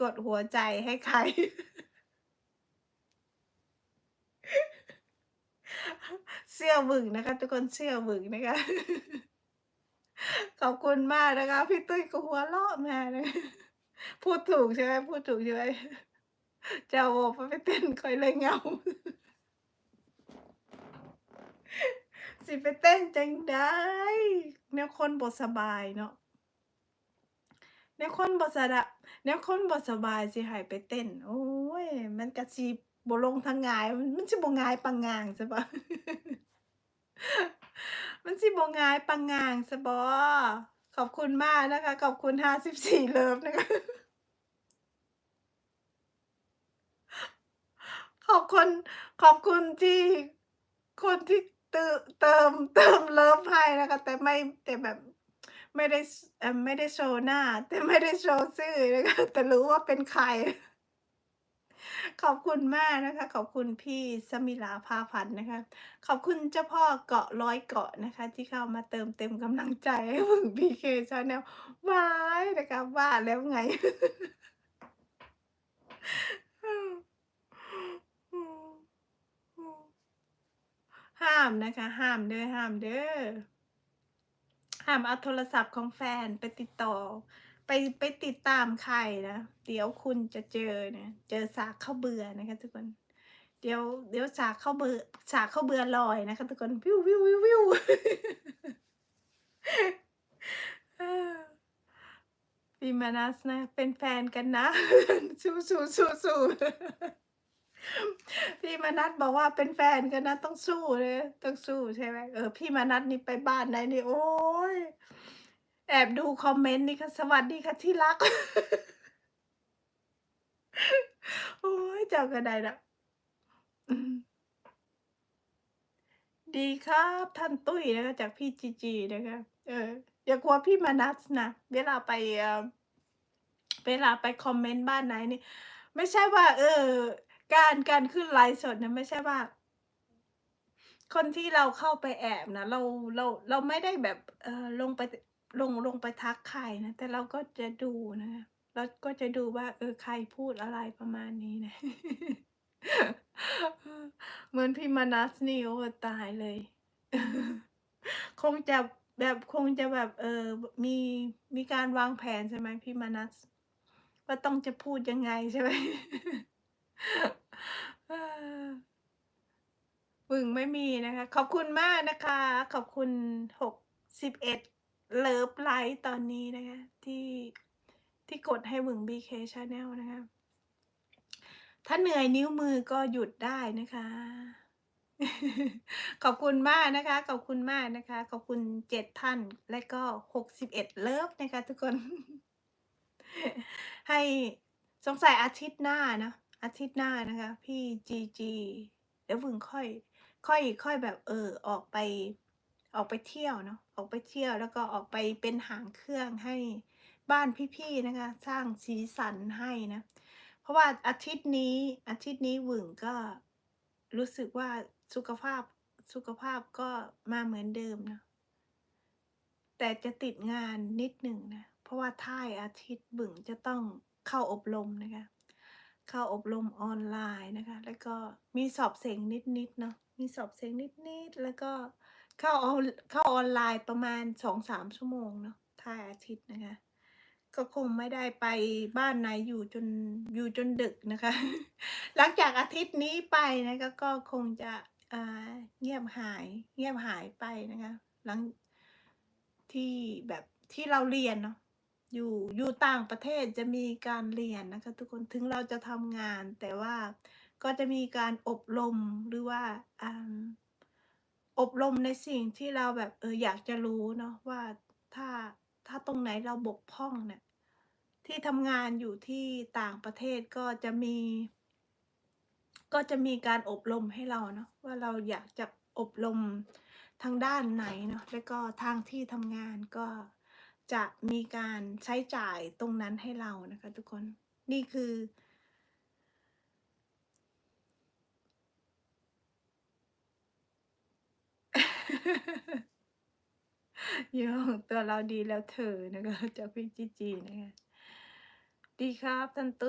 กดหัวใจให้ใคร เสื้อหวึงนะคะ ทุกคนเสื้อหวึงนะคะ ขอบคุณมากนะคะ พี่ตุ้ยก็หัวเราะมานะพูดถูกใช่ไหมพูดถูกใช่ไหมเจ้าโอไปเต้นคอยเลยเงา สิไปเต้นจังได้แนวคนบ่สบายเนาะ แนวคนบ่สะดะแนวคนบ่สบายสิให้ไปเต้น โอ้ย มันก็สิบ่ลงทางงาย มันมันสิบ่งายปานง่างซะบ่ มันสิบ่งายปานง่างซะบ่ขอบคุณมากนะคะ ขอบคุณ 54 เลิฟนะคะ ขอบคุณ ขอบคุณที่คนที่เติเติมเติมเลิฟให้นะคะ แต่ไม่แต่แบบ ไม่ได้เอ่อไม่ได้โชว์หน้า แต่ไม่ได้โชว์ชื่อนะคะแต่รู้ว่าเป็นใคร ขอบคุณมากนะคะ ขอบคุณพี่สมิฬาภาพันธ์นะคะ ขอบคุณเจ้าพ่อเกาะร้อยเกาะนะคะ ที่เข้ามาเติมเต็มกำลังใจให้วึง PK Channel ว้ายนะคะว่าแล้วไง ห้ามนะคะ ห้ามเด้อห้ามเด้อ ห้ามเอาโทรศัพท์ของแฟนไปติดต่อ ไปไปติดตามใครนะ เดี๋ยวคุณจะเจอเนะ เจอสากเข้าเบื่อนะคะทุกคน เดี๋ยวเดี๋ยวสากเข้าเบื่อสากเข้าเบื่อลอยนะคะทุกคนวิวๆๆๆเออพี่มานัสนะ เป็นแฟนกันนะสู้ๆๆๆ พี่มานัสบอกว่าเป็นแฟนกันนะต้องสู้เลยต้องสู้ใช่ไหม?เออพี่มานัสนี่ไปบ้านไหนนี่โอ๊ยแอบดูคอมเมนต์นี่ค่ะสวัสดีค่ะที่รัก โอ๊ยเจ้าก็ได้นะดีครับ ท่านตุ้ยนะคะจากพี่จีจีนะคะเอออย่ากลัวพี่มานัสนะเวลาไปเวลาไปคอมเมนต์บ้านไหนนี่ ไม่ใช่ว่า เออ การการขึ้นไลฟ์สดเนี่ยไม่ใช่ว่า คนที่เราเข้าไปแอบนะเราเราเราไม่ได้แบบเออลงไปลงลงไปทักใครนะ แต่เราก็จะดูนะเราก็จะดูว่า เออใครพูดอะไรประมาณนี้นะ เหมือนพี่มานัสนี่โอ้ตายเลย คงจะแบบคงจะแบบ เออมีมีการวางแผนใช่ไหมพี่มานัสว่าต้องจะพูดยังไงใช่ไหม? เออวึงไม่มีนะคะ ขอบคุณมากนะคะ ขอบคุณ61เอ็ดเลิฟไลก์ตอนนี้นะคะ ที่ที่กดให้วึง BK Channel นะคะ ถ้าเหนื่อยนิ้วมือก็หยุดได้นะคะ ขอบคุณมากนะคะ ขอบคุณมากนะคะ ขอบคุณ7ท่าน และก็61เลิฟนะคะ ทุกคน ให้สงสัยอาทิตย์หน้านะ อาทิตย์หน้านะคะ พี่จีจีเดี๋ยววึงค่อย ค่อยค่อยแบบเออออกไป ออกไปเที่ยวเนาะออกไปเที่ยวแล้วก็ออกไปเป็นหางเครื่องให้บ้านพี่ๆนะคะ สร้างสีสันให้นะ เพราะว่าอาทิตย์นี้อาทิตย์นี้วึงก็รู้สึกว่าสุขภาพสุขภาพก็มาเหมือนเดิมนะแต่จะติดงานนิดหนึ่งนะ เพราะว่าท้ายอาทิตย์วึงจะต้องเข้าอบรมนะคะ เข้าอบรมออนไลน์นะคะ แล้วก็มีสอบเสียงนิดๆเนาะมีสอบเสียงนิดๆแล้วก็เข้าออนเข้าออนไลน์ประมาณ2-3ชั่วโมงเนาะท้ายอาทิตย์นะคะ ก็คงไม่ได้ไปบ้านไหนอยู่จนอยู่จนดึกนะคะ หลังจากอาทิตย์นี้ไปนะคะก็คงจะเงียบหายเงียบหายไปนะคะหลังที่แบบที่เราเรียนเนาะ อยู่อยู่ต่างประเทศจะมีการเรียนนะคะทุกคนถึงเราจะทำงาน แต่ว่าก็จะมีการอบรมหรือว่าอ่าอบรมในสิ่งที่เราแบบเอออยากจะรู้เนาะว่าถ้าถ้าตรงไหนเราบกพร่องเนี่ยที่ทำงานอยู่ที่ต่างประเทศก็จะมี ก็จะมีการอบรมให้เราเนาะว่าเราอยากจะอบรมทางด้านไหนเนาะแล้วก็ทางที่ทำงานก็ จะมีการใช้จ่ายตรงนั้นให้เรานะคะ ทุกคนนี่คือยองตัวเราดีแล้วเธอนะคะจากพี่จีจีนะคะ ดีครับท่านตุ